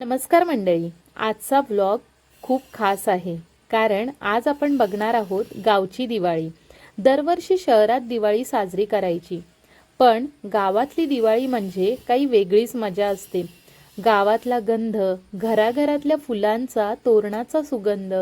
नमस्कार मंडळी आजचा ब्लॉग खूप खास आहे. कारण आज आपण बघणार आहोत गावची दिवाळी. दरवर्षी शहरात दिवाळी साजरी करायची. पण गावातली दिवाळी म्हणजे काही वेगळीच मजा असते. गावातला गंध घराघरातल्या फुलांचा तोरणाचा सुगंध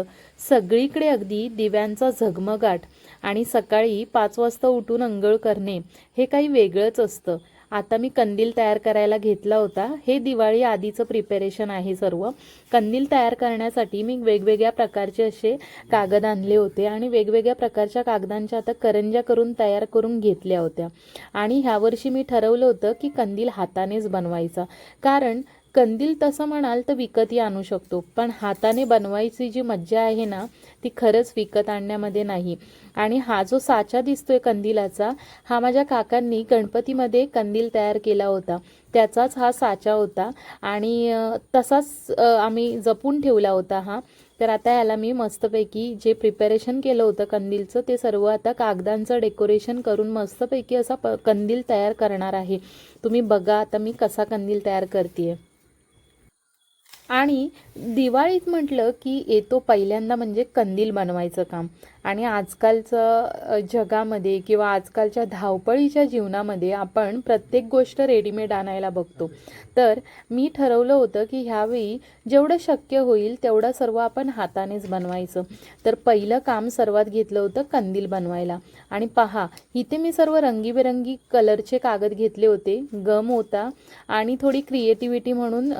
सगळीकडे अगदी दिव्यांचा झगमगाट आणि सकाळी पाच वाजता उठून अंघोळ करणे हे काही वेगळंच असतं. आता मी कंदील तयार करायला घेतला होता. हे दिवाळी आधीचं प्रिपेरेशन आहे सर्व. कंदील तयार करण्यासाठी मी वेगवेगळ्या प्रकारचे असे कागद आणले होते आणि वेगवेगळ्या प्रकारच्या कागदांच्या आता करंज्या करून तयार करून घेतल्या होत्या. आणि ह्यावर्षी मी ठरवलं होतं की कंदील हातानेच बनवायचा. कारण कंदील तसं म्हणाल तर विकतही आणू शकतो. पण हाताने बनवायची जी मज्जा आहे ना ती खरंच विकत आणण्यामध्ये नाही. आणि हा जो साचा दिसतोय कंदिलाचा हा माझ्या काकांनी गणपतीमध्ये कंदील तयार केला होता. त्याचाच हा साचा होता. आणि तसाच आम्ही जपून ठेवला होता हा. तर आता याला मी मस्तपैकी जे प्रिपरेशन केलं होतं कंदीलचं ते सर्व आता कागदांचं डेकोरेशन करून मस्तपैकी असा प कंदील तयार करणार आहे. तुम्ही बघा आता मी कसा कंदील तयार करते आणि दिवाळीत म्हटलं की येतो पहिल्यांदा म्हणजे कंदील बनवायचं काम. आणि आजकालचं जगामध्ये किंवा आजकालच्या धावपळीच्या जीवनामध्ये आपण प्रत्येक गोष्ट रेडीमेड आणायला बघतो. तर मी ठरवलं होतं की ह्यावेळी जेवढं शक्य होईल तेवढं सर्व आपण हातानेच बनवायचं. तर पहिलं काम सर्वात घेतलं होतं कंदील बनवायला. आणि पहा इथे मी सर्व रंगीबेरंगी कलरचे कागद घेतले होते. गम होता आणि थोडी क्रिएटिव्हिटी म्हणून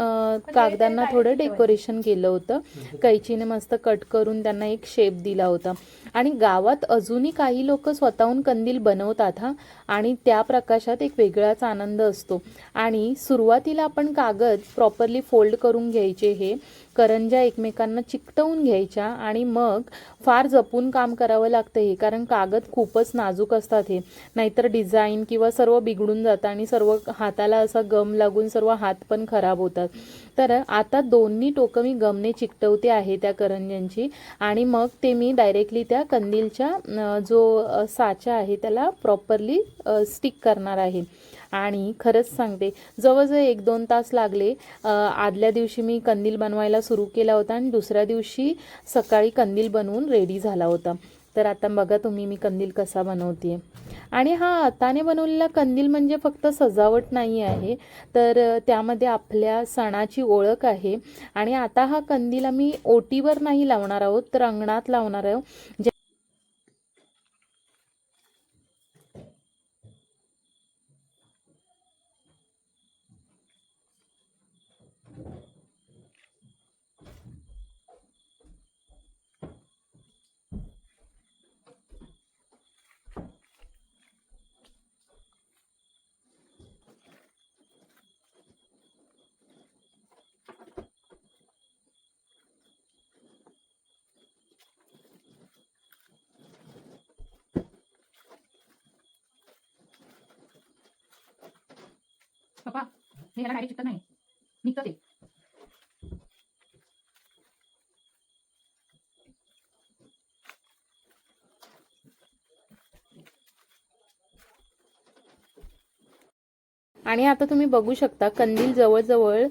कागदांना थोडं डेकोरेशन केलं होतं. कैचीने मस्त कट करून त्यांना एक शेप दिला होता. आणि गावात अजूनही काही लोक स्वतःहून कंदील बनवतात हा. आणि त्या प्रकाशात एक वेगळाच आनंद असतो. आणि सुरुवातीला आपण कागद प्रॉपरली फोल्ड करून घ्यायचे हे करंज्या एकमेकांना चिकटवून घ्यायच्या आणि मग फार जपून काम करावं लागतं हे कारण कागद खूपच नाजूक असतात हे. नाहीतर डिझाईन किंवा सर्व बिघडून जातं आणि सर्व हाताला असा गम लागून सर्व हात पण खराब होतात. तर आता दोन्ही टोकं मी गमने चिकटवते आहे त्या करंज्यांची आणि मग ते मी डायरेक्टली त्या कंदीलच्या जो साचा आहे त्याला प्रॉपरली स्टिक करणार आहे. आणि खरंच सांगते जवळजवळ एक दोन तास लागले. आदल्या दिवशी मी कंदील बनवायला सुरू केला होता आणि दुसऱ्या दिवशी सकाळी कंदील बनवून रेडी झाला होता. तर आता बघा तुम्ही मी कंदील कसा बनवते आणि हा हाताने बनवलेला कंदील म्हणजे फक्त सजावट नाही आहे तर त्यामध्ये आपल्या सणाची ओळख आहे. आणि आता हा कंदील आम्ही ओटीवर नाही लावणार आहोत तर अंगणात लावणार आहोत जे- पप्पा हे याला डायरेक्ट चिकटत नाही. निघतं ते. आणि आता तुम्ही बघू शकता कंदील जवळजवळ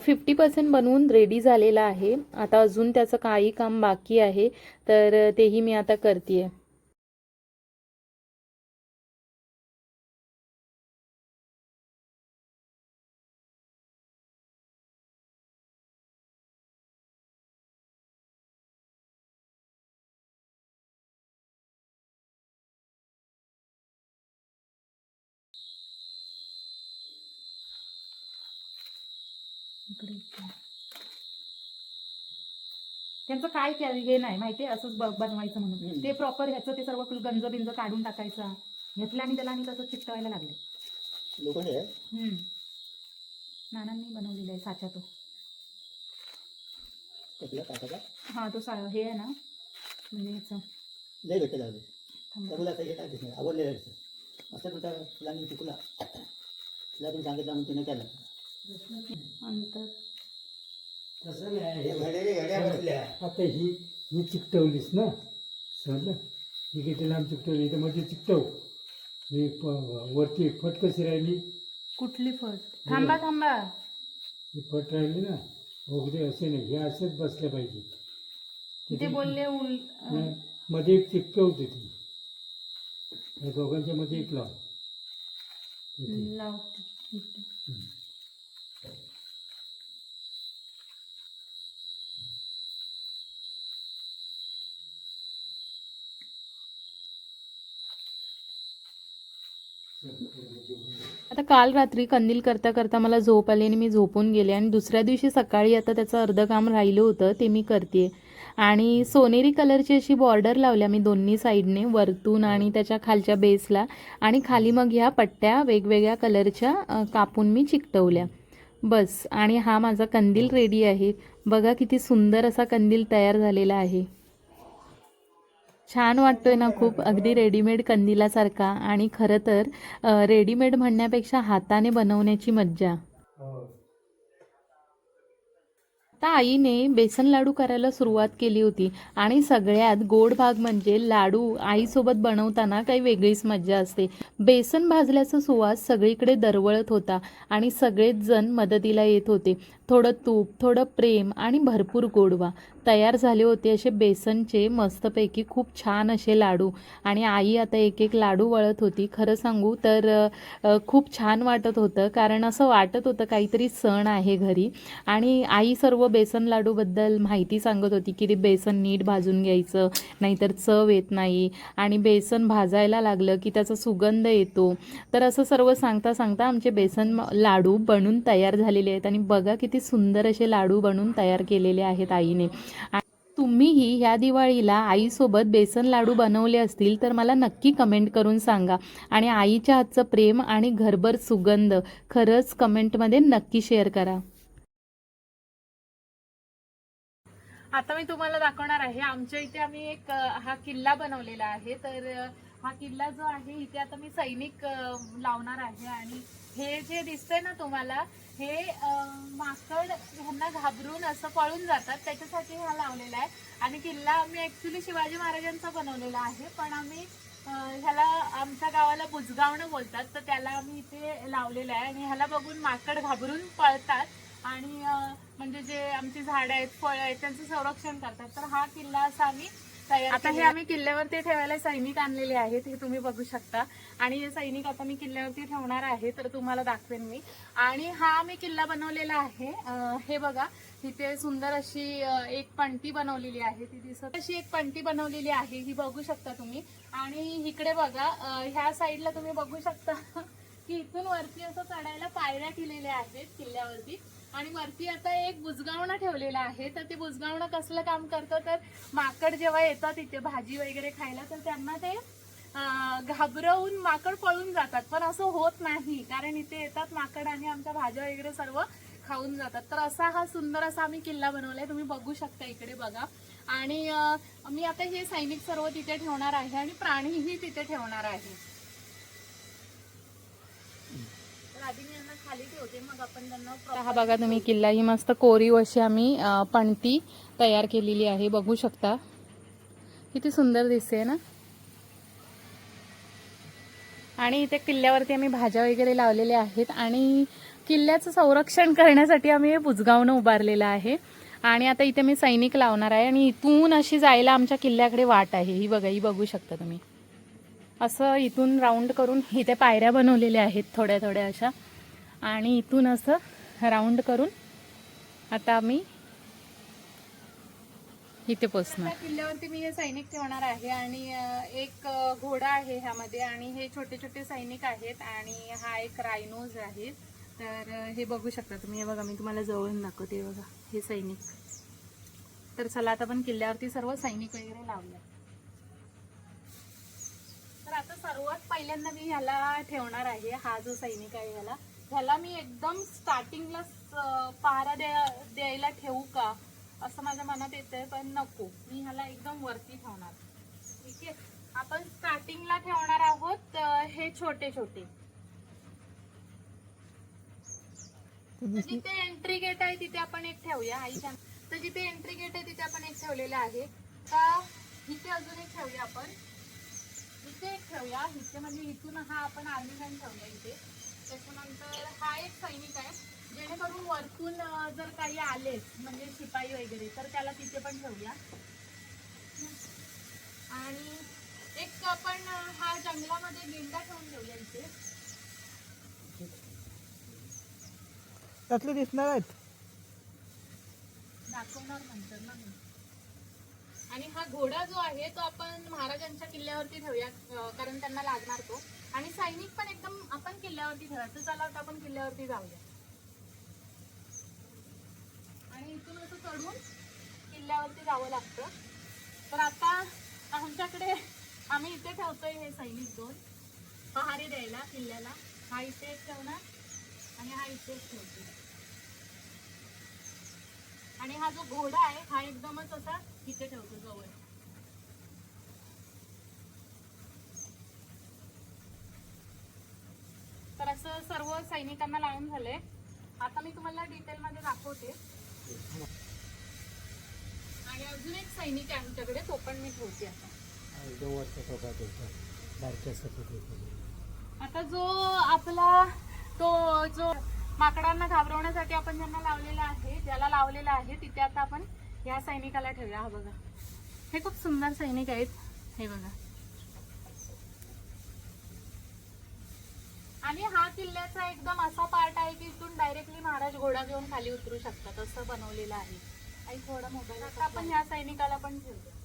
फिफ्टी पर्सेंट बनवून रेडी झालेला आहे. आता अजून त्याचं काही काम बाकी आहे तर तेही मी आता करते त्यांचं काय हे नाही माहिती असंच बनवायचं म्हणून. ते प्रॉपर ह्याचं ते सर्व गंज बिंज काढून टाकायचा. घेतला आणि त्याला आणि तसं चिकटवायला लागले. नानांनी बनवलेला आहे साचा तो. हा तो सा हे आहे ना. म्हणजे ह्याचं लय भेटत लागले. त्याला आवडलेलं असं. तुझा तुला मी चुकला तुला पण सांगितलं म्हणून तिने केलं. नंतर? तसं नाही हे घड्या आता ही ही चिकटवलीस ना? समजलं? ही किती लांब चिकटवली तर मध्ये चिकटव. ही प- वरती फट कशी राहिली? कुठली फट? थांबा थांबा. ही फट राहिली ना? वगैरे असे नाही हे असेच बसले पाहिजे. ते तिथे- बोलले उल नाही, मध्ये एक चिकटवते ती. या दोघांच्या मध्ये एक लाव. इथे. लावते आता काल रात्री कंदील करता करता मला झोप आली आणि मी झोपून गेले आणि दुसऱ्या दिवशी सकाळी आता त्याचं अर्धं काम राहिलं होतं ते मी करते आणि सोनेरी कलरची अशी बॉर्डर लावल्या मी दोन्ही साईडने वरतून आणि त्याच्या खालच्या बेसला. आणि खाली मग ह्या पट्ट्या वेगवेगळ्या कलरच्या कापून मी चिकटवल्या. बस. आणि हा माझा कंदील रेडी आहे. बघा किती सुंदर असा कंदील तयार झालेला आहे. छान वाटतोय ना खूप. अगदी रेडीमेड कंदिलासारखा आणि खरं तर रेडीमेड म्हणण्यापेक्षा हाताने बनवण्याची मज्जा. आता आईने बेसन लाडू करायला सुरुवात केली होती. आणि सगळ्यात गोड भाग म्हणजे लाडू. आईसोबत बनवताना काही वेगळीच मज्जा असते. बेसन भाजल्याचा सुवास सगळीकडे दरवळत होता. आणि सगळेच जण मदतीला येत होते. थोडं तूप थोडं प्रेम आणि भरपूर गोडवा. तयार झाले होते असे बेसनचे मस्तपैकी खूप छान असे लाडू. आणि आई आता एक एक लाडू वळत होती. खरं सांगू तर खूप छान वाटत होतं. कारण असं वाटत होतं काहीतरी सण आहे घरी. आणि आई सर्व बेसन लाडूबद्दल माहिती सांगत होती की ते बेसन नीट भाजून घ्यायचं नाहीतर चव येत नाही. आणि बेसन भाजायला लागलं की त्याचा सुगंध येतो. तर असं सर्व सांगता सांगता आमचे बेसन लाडू बनून तयार झालेले आहेत. आणि बघा किती सुंदर असे लाडू बनवून तयार केलेले आहेत आईने. तुम्हीही ह्या दिवाळीला आईसोबत बेसन लाडू बनवले असतील तर मला नक्की कमेंट करून सांगा. आणि आईच्या हातचं प्रेम आणि घरभर सुगंध खरंच कमेंटमध्ये नक्की शेअर करा. आता मी तुम्हाला दाखवणार आहे आमच्या इथे आम्ही एक हा किल्ला बनवलेला आहे. तर हा किल्ला जो आहे इथे आता मी सैनिक लावणार आहे आणि हे जे दिसतंय ना तुम्हाला हे माकड ह्यांना घाबरून असं पळून जातात. त्याच्यासाठी हा लावलेला आहे. आणि किल्ला आम्ही ॲक्च्युली शिवाजी महाराजांचा बनवलेला आहे. पण आम्ही ह्याला आमच्या गावाला बुजगावणं बोलतात. तर त्याला आम्ही इथे लावलेलं आहे. आणि ह्याला बघून माकड घाबरून पळतात. आणि म्हणजे जे आमची झाडं आहेत फळं आहेत त्यांचं संरक्षण करतात. तर हा किल्ला असा आम्ही आता हे आम्ही किल्ल्यावरती ठेवायला सैनिक आणलेले आहेत हे तुम्ही बघू शकता. आणि हे सैनिक आता मी किल्ल्यावरती ठेवणार आहे तर तुम्हाला दाखवेन मी. आणि हा आम्ही किल्ला बनवलेला आहे. हे बघा इथे सुंदर अशी एक पंटी बनवलेली आहे ती दिसत अशी एक पंटी बनवलेली आहे ही बघू शकता तुम्ही. आणि इकडे बघा ह्या साईडला तुम्ही बघू शकता की इथून वरती असं चढायला पायऱ्या केलेल्या आहेत किल्ल्यावरती. आणि वरती आता एक बुजगावणं ठेवलेलं आहे. तर ते बुजगावणं कसलं काम करतं? तर माकड जेव्हा येतात इथे भाजी वगैरे खायला तर त्यांना ते घाबरवून माकड पळून जातात. पण असं होत नाही कारण इथे येतात माकड आणि आमच्या भाज्या वगैरे सर्व खाऊन जातात. तर असा हा सुंदर असा आम्ही किल्ला बनवलाय. तुम्ही बघू शकता इकडे बघा. आणि मी आता हे सैनिक सर्व तिथे ठेवणार आहे आणि प्राणीही तिथे ठेवणार आहे. यांना खाली ठेवते मग आपण त्यांना हा बघा तुम्ही किल्ला ही मस्त कोरीव अशी आम्ही पणती तयार केलेली आहे बघू शकता. किती सुंदर दिसते ना? आणि इथे किल्ल्यावरती आम्ही भाज्या वगैरे लावलेल्या आहेत आणि किल्ल्याचं संरक्षण करण्यासाठी आम्ही हे बुजगावणं उभारलेलं आहे. आणि आता इथे मी सैनिक लावणार आहे आणि इथून अशी जायला आमच्या किल्ल्याकडे वाट आहे. ही बघा ही बघू शकता तुम्ही. असं इथून राऊंड करून इथे पायऱ्या बनवलेल्या आहेत थोड्या थोड्या अशा. आणि इथून असं राऊंड करून आता आम्ही इथे पोचणार. त्या किल्ल्यावरती मी हे सैनिक ठेवणार आहे आणि एक घोडा आहे ह्यामध्ये आणि हे छोटे छोटे सैनिक आहेत आणि हा एक रायनोज आहे. तर हे बघू शकता तुम्ही. हे बघा मी तुम्हाला जवळून दाखवते. बघा हे सैनिक. तर चला आता आपण किल्ल्यावरती सर्व सैनिक वगैरे लावले. तर आता सर्वात पहिल्यांदा मी ह्याला ठेवणार आहे. हा जो सैनिक आहे ह्याला. ह्याला मी एकदम स्टार्टिंगला पहारा द्या द्यायला ठेवू का? असं माझ्या मनात येतंय पण नको. मी ह्याला एकदम वरती ठेवणार. ठीक आहे? आपण स्टार्टिंगला ठेवणार आहोत हे छोटे छोटे जिथे एंट्री गेट आहे तिथे आपण एक ठेवूया आईच्या तर जिथे एंट्री गेट आहे तिथे आपण एक ठेवलेलं आहे. का? इथे अजून एक ठेवूया आपण. इथे एक ठेवूया. इथे म्हणजे इथून हा आपण आर्मी ठेवूया इथे. त्याच्यानंतर हा एक सैनिक आहे. जेणेकरून वरतून जर काही आलेच म्हणजे शिपाई वगैरे तर त्याला तिथे पण ठेवूया. आणि एक आपण हा जंगलामध्ये गेंडा ठेवून ठेवूया इथे. त्यातले दिसणार आहेत. दाखवणार नंतर ना मी. आणि हा घोडा जो आहे तो आपण महाराजांच्या किल्ल्यावरती ठेवूया अं, कारण त्यांना लागणार तो. आणि सैनिक पण एकदम आपण किल्ल्यावरती ठेवायचं चला तर आपण किल्ल्यावरती जाऊया. आणि इथून असं चढून किल्ल्यावरती जावं लागतं. तर आता आमच्याकडे आम्ही इथे ठेवतोय हे सैनिक दोन. पहारे द्यायला किल्ल्याला. हा इथे ठेवणार आणि हा इथे ठेवतो आणि हा जो घोडा आहे हा एकदमच असा इथे ठेवतो जवळ. तर असं सर्व सैनिकांना लावून झालंय. आता मी तुम्हाला डिटेलमध्ये दाखवते. आणि अजून एक सैनिक आहे आमच्याकडे तो पण मी ठेवते आता. आता जो आपला तो जो माकडांना घाबरवण्यासाठी आपण ज्यांना लावलेला आहे ज्याला लावलेला आहे तिथे आता आपण या सैनिकाला ठेवूया. हा बघा. हे खूप सुंदर सैनिक आहेत. हे बघा. आणि हा किल्ल्याचा एकदम असा पार्ट आहे की इथून डायरेक्टली महाराज घोडा घेऊन खाली उतरू शकतात. असं बनवलेलं आहे. आणि थोडा मोबाईल आता आपण ह्या सैनिकाला पण ठेवूया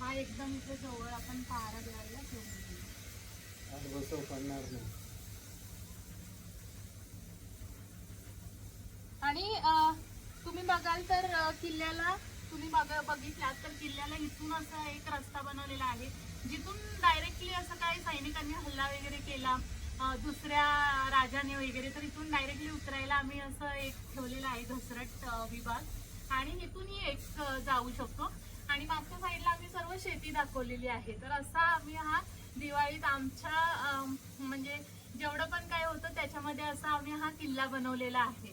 हा एकदम इथे जवळ आपण पहारा द्यायला ठेवून देऊ. बसव करणार नाही. आणि तुम्ही बघाल तर किल्ल्याला तुम्ही बघ बघितलात तर किल्ल्याला इथून असा एक रस्ता बनवलेला आहे. जिथून डायरेक्टली असं काही सैनिकांनी हल्ला वगैरे केला दुसऱ्या राजाने वगैरे तर इथून डायरेक्टली उतरायला आम्ही असं एक ठेवलेलं आहे घसरट विभाग. आणि इथूनही एक जाऊ शकतो. आणि मागच्या साईडला आम्ही सर्व शेती दाखवलेली आहे. तर असा आम्ही हा दिवाळीत आमच्या म्हणजे जेवढं पण काय होतं त्याच्यामध्ये असा आम्ही हा किल्ला बनवलेला आहे.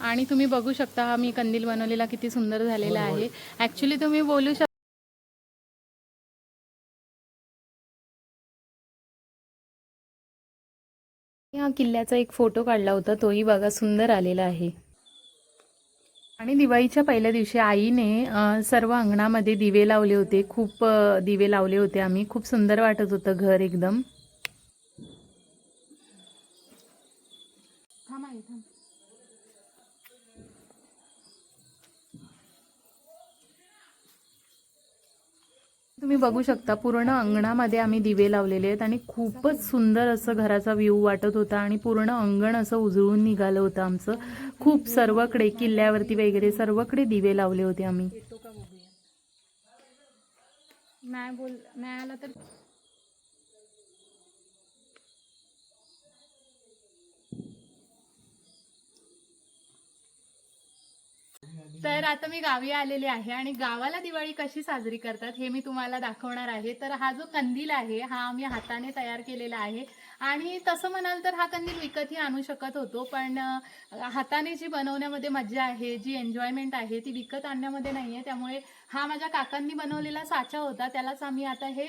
आणि तुम्ही बघू शकता हा मी कंदील बनवलेला किती सुंदर झालेला आहे. ऍक्च्युली तुम्ही बोलू शकता या किल्ल्याचा एक फोटो काढला होता तोही बघा सुंदर आलेला आहे. आणि दिवाळीच्या पहिल्या दिवशी आईने सर्व अंगणामध्ये दिवे लावले होते. खूप दिवे लावले होते आम्ही. खूप सुंदर वाटत होतं घर एकदम थांब आई थांब तुम्ही बघू शकता पूर्ण अंगणामध्ये आम्ही दिवे लावलेले आहेत आणि खूपच सुंदर असं घराचा व्ह्यू वाटत होता आणि पूर्ण अंगण असं उजळून निघालं होतं आमचं. खूप सर्वकडे किल्ल्यावरती वगैरे सर्वकडे दिवे लावले होते आम्ही. नाही बोल नाही आला तर तर आता मी गावी आलेले आहे आणि गावाला दिवाळी कशी साजरी करतात हे मी तुम्हाला दाखवणार आहे. तर हा जो कंदील आहे हा आम्ही हाताने तयार केलेला आहे. आणि तसं म्हणाल तर हा कंदील विकतही आणू शकत होतो पण हाताने जी बनवण्यामध्ये मजा आहे जी एन्जॉयमेंट आहे ती विकत आणण्यामध्ये नाही आहे त्यामुळे हा माझ्या काकांनी बनवलेला साचा होता. त्यालाच आम्ही आता हे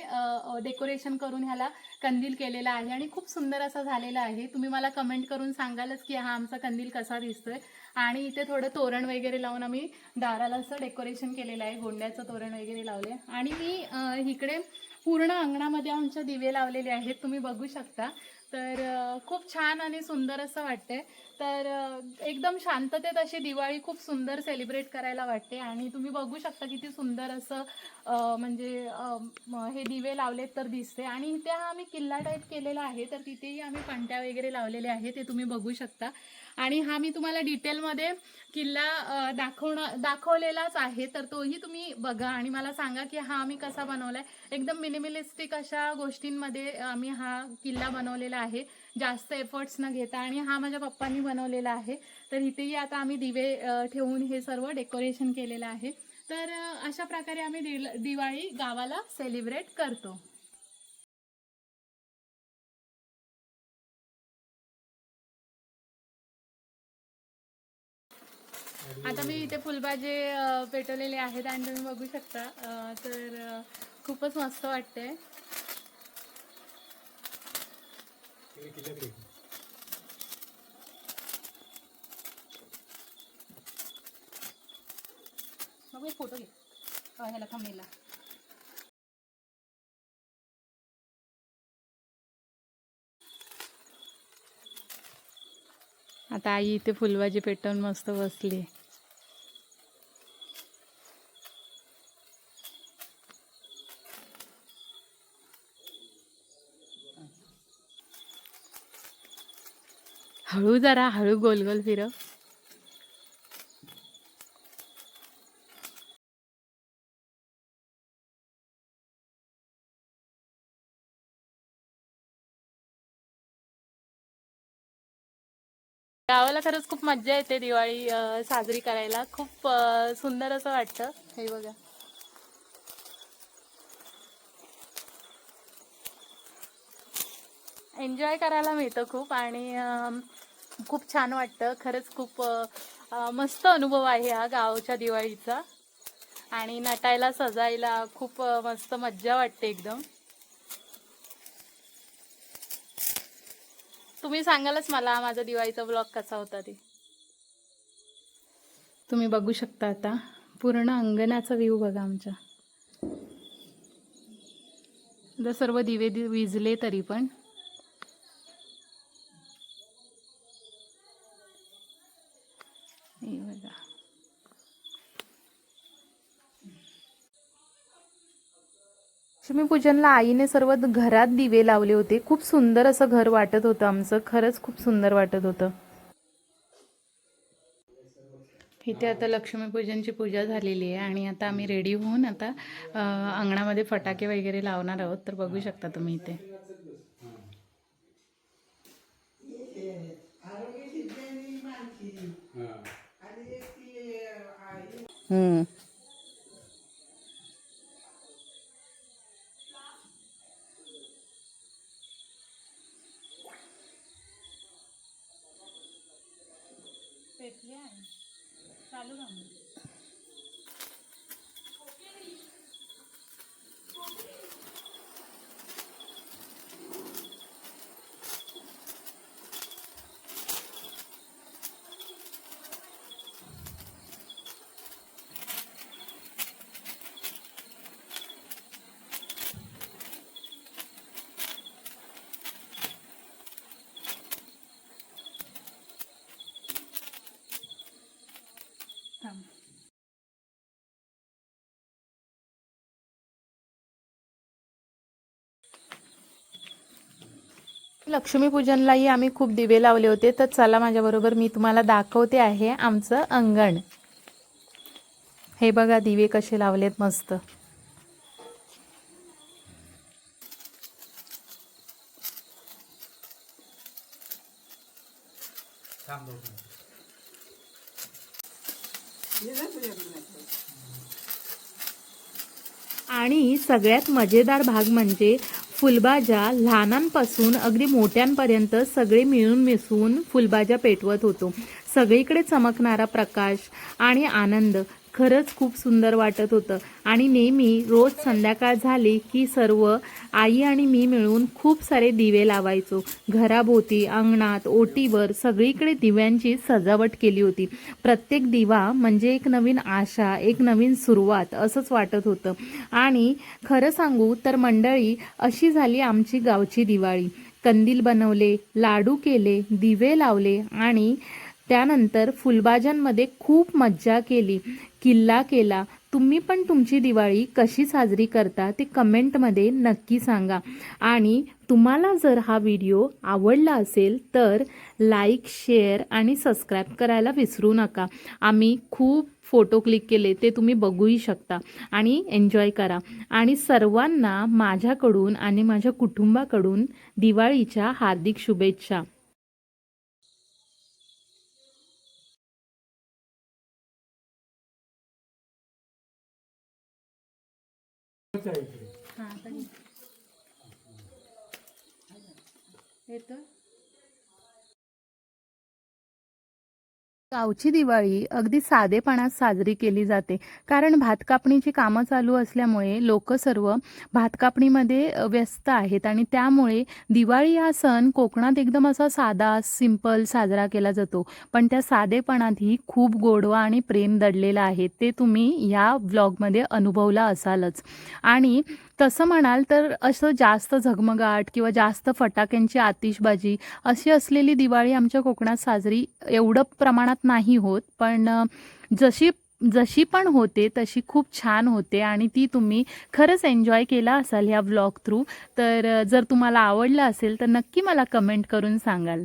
डेकोरेशन करून ह्याला कंदील केलेला आहे. आणि खूप सुंदर असा झालेला आहे. तुम्ही मला कमेंट करून सांगालच की हा आमचा कंदील कसा दिसतोय. आणि इथे थोडं तोरण वगैरे लावून आम्ही दाराला असं डेकोरेशन केलेलं आहे. गोंड्याचं तोरण वगैरे लावले आणि मी इकडे पूर्ण अंगणामध्ये आमच्या दिवे लावलेले आहेत. तुम्ही बघू शकता. तर खूप छान आणि सुंदर असं वाटतंय. तर एकदम शांततेत अशी दिवाळी खूप सुंदर सेलिब्रेट करायला वाटते. आणि तुम्ही बघू शकता किती सुंदर असं म्हणजे हे दिवे लावलेत तर दिसते. आणि इथे हा आम्ही किल्ला टाईप केलेला आहे तर तिथेही आम्ही पणत्या वगैरे लावलेले आहे ते तुम्ही बघू शकता. आणि हा मी तुम्हाला डिटेलमध्ये किल्ला दाखवणं दाखवलेलाच आहे तर तोही तुम्ही बघा. आणि मला सांगा की हा आम्ही कसा बनवलाय. एकदम मिनिमिलिस्टिक अशा गोष्टींमध्ये आम्ही हा किल्ला बनवलेला आहे. जास्त एफर्ट्स न घेता आणि हा माझ्या पप्पांनी बनवलेला आहे. तर इथेही आता आम्ही दिवे ठेवून हे सर्व डेकोरेशन केलेलं आहे. तर अशा प्रकारे आम्ही दिवाळी गावाला सेलिब्रेट करतो. आता मी इथे फुलभाजे पेटवलेले आहेत आणि तुम्ही बघू शकता. तर खूपच मस्त वाटते मग मी फोटो घे. ह्याला थांबलेला आता आई इथे फुलभाजी पेटवून मस्त बसली. हळू जरा हळू गोल गोल फिरव. गावाला खरंच खूप मज्जा येते दिवाळी साजरी करायला. खूप सुंदर असं वाटतं. हे बघा. एन्जॉय करायला मिळतं खूप आणि खूप छान वाटतं. खरंच खूप मस्त अनुभव आहे हा गावच्या दिवाळीचा. आणि नटायला सजायला खूप मस्त मज्जा वाटते एकदम. तुम्ही सांगालच मला माझा दिवाळीचा ब्लॉग कसा होता ते. तुम्ही बघू शकता आता. पूर्ण अंगणाचा व्ह्यू बघा आमच्या. सर्व दिवे दि- विजले तरी पण हे बघा लक्ष्मीपूजनला आईने सर्व घरात दिवे लावले होते. खूप सुंदर असं घर वाटत होतं आमचं. खरंच खूप सुंदर वाटत होतं. इथे आता लक्ष्मीपूजनची पूजा झालेली आहे आणि आता आम्ही रेडी होऊन आता अंगणामध्ये फटाके वगैरे लावणार आहोत. तर बघू शकता तुम्ही इथे. लक्ष्मीपूजनलाही आम्ही खूप दिवे लावले होते. तर चला माझ्याबरोबर मी तुम्हाला दाखवते आहे आमचं अंगण. हे बघा दिवे कसे लावलेत मस्त. आणि सगळ्यात मजेदार भाग म्हणजे फुलभाज्या लहानांपासून अगदी मोठ्यांपर्यंत सगळे मिळून मिसळून फुलभाज्या पेटवत होतो. सगळीकडे चमकणारा प्रकाश आणि आनंद खरंच खूप सुंदर वाटत होतं. आणि नेहमी रोज संध्याकाळ झाली की सर्व आई आणि मी मिळून खूप सारे दिवे लावायचो. घराभोवती अंगणात ओटीवर सगळीकडे दिव्यांची सजावट केली होती. प्रत्येक दिवा म्हणजे एक नवीन आशा एक नवीन सुरुवात असंच वाटत होतं. आणि खरं सांगू तर मंडळी अशी झाली आमची गावची दिवाळी. कंदील बनवले लाडू केले दिवे लावले आणि त्यानंतर फुलबाज्यांमध्ये खूप मज्जा केली. किल्ला केला. तुम्ही पण तुमची दिवाळी कशी साजरी करता ते कमेंटमध्ये नक्की सांगा. आणि तुम्हाला जर हा व्हिडिओ आवडला असेल तर लाईक शेअर आणि सबस्क्राईब करायला विसरू नका. आम्ही खूप फोटो क्लिक केले ते तुम्ही बघूही शकता आणि एन्जॉय करा. आणि सर्वांना माझ्याकडून आणि माझ्या कुटुंबाकडून दिवाळीच्या हार्दिक शुभेच्छा. गावची दिवाळी अगदी साधेपणात साजरी केली जाते. कारण भात कापणीची कामं चालू असल्यामुळे लोक सर्व भात कापणीमध्ये व्यस्त आहेत आणि त्यामुळे दिवाळी हा सण कोकणात एकदम असा साधा सिंपल साजरा केला जातो. पण त्या साधेपणातही खूप गोडवा आणि प्रेम दडलेलं आहे. ते तुम्ही या व्लॉगमध्ये अनुभवला असालच. आणि तसं म्हणाल तर असं जास्त झगमगाट किंवा जास्त फटाक्यांची आतिषबाजी अशी असलेली दिवाळी आमच्या कोकणात साजरी एवढं प्रमाणात नाही होत पण जशी जशी पण होते तशी खूप छान होते आणि ती तुम्ही खरंच एन्जॉय केला असाल ह्या ब्लॉग थ्रू तर जर तुम्हाला आवडलं असेल तर नक्की मला कमेंट करून सांगाल.